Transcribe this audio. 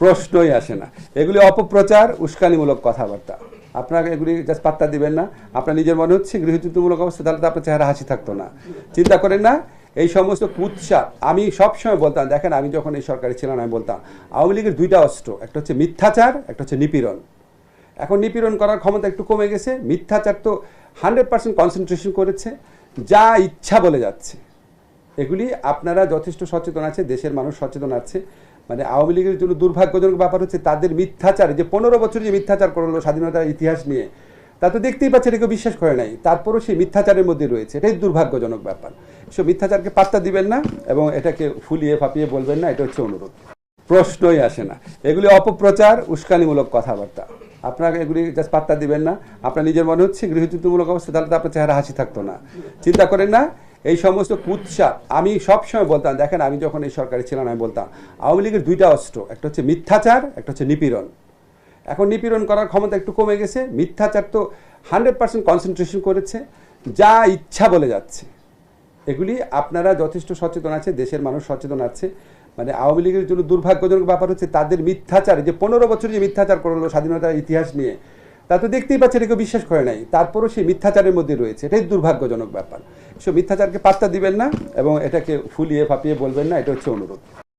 প্রশ্নই আসে না। এগুলি অপপ্রচার, উস্কানিমূলক কথাবার্তা। আপনারা এগুলি জাস্ট পাত্তা দিবেন না। আপনার নিজের মনে হচ্ছে গৃহযুদ্ধমূলক অবস্থা, তাহলে তো আপনার চেহারা হাসি থাকতো না। চিন্তা করেন না, এই সমস্ত কুৎসা, আমি সবসময় বলতাম, দেখেন আমি যখন এই সরকারি ছিলাম, আমি বলতাম, আওয়ামী লীগের দুইটা অস্ত্র, একটা হচ্ছে মিথ্যাচার, একটা হচ্ছে নিপীড়ন। এখন নিপীড়ন করার ক্ষমতা একটু কমে গেছে, মিথ্যাচার তো হান্ড্রেড পার্সেন্ট কনসেন্ট্রেশন করেছে, যা ইচ্ছা বলে যাচ্ছে। এগুলি আপনারা যথেষ্ট সচেতন আছে, দেশের মানুষ সচেতন আছে। মানে আওয়ামী লীগের জন্য দুর্ভাগ্যজনক ব্যাপার হচ্ছে তাদের মিথ্যাচার যে পনেরো বছর যে মিথ্যাচার করল স্বাধীনতার ইতিহাস নিয়ে, তা তো দেখতেই পাচ্ছে এটা কেউ বিশ্বাস করে নাই। তারপরও সেই মিথ্যাচারের মধ্যে রয়েছে। এটাই দুর্ভাগ্যজনক ব্যাপার। সব মিথ্যাচারকে পাত্তা দিবেন না এবং এটাকে ফুলিয়ে ফাঁপিয়ে বলবেন না, এটা হচ্ছে অনুরোধ। প্রশ্নই আসে না। এগুলি অপপ্রচার, উস্কানিমূলক কথাবার্তা। আপনারা এগুলি জাস্ট পাত্তা দিবেন না। আপনার নিজের মনে হচ্ছে গৃহযুদ্ধমূলক অবস্থা, তাহলে তো আপনার চেহারা হাসি থাকতো না। চিন্তা করেন না এই সমস্ত কুৎসা, আমি সবসময় বলতাম, দেখেন আমি যখন এই সরকারি ছিলাম, আমি বলতাম, আওয়ামী লীগের দুইটা অস্ত্র, একটা হচ্ছে মিথ্যাচার, একটা হচ্ছে নিপীড়ন। এখন নিপীড়ন করার ক্ষমতা একটু কমে গেছে, মিথ্যাচার তো হান্ড্রেড পার্সেন্ট কনসেন্ট্রেশন করেছে, যা ইচ্ছা বলে যাচ্ছে। এগুলি আপনারা যথেষ্ট সচেতন আছে, দেশের মানুষ সচেতন আছে মানে আওয়ামী লীগের জন্য দুর্ভাগ্যজনক ব্যাপার হচ্ছে তাদের মিথ্যাচার যে পনেরো বছর যে মিথ্যাচার করল স্বাধীনতার ইতিহাস নিয়ে, তা তো দেখতেই পাচ্ছে এটা কেউ বিশ্বাস করে নাই, তারপরও সেই মিথ্যাচারের মধ্যে রয়েছে, এটাই দুর্ভাগ্যজনক ব্যাপার। সব মিথ্যাচারকে পাত্তা দিবেন না এবং এটাকে ফুলিয়ে ফাপিয়ে বলবেন না এটা হচ্ছে অনুরোধ।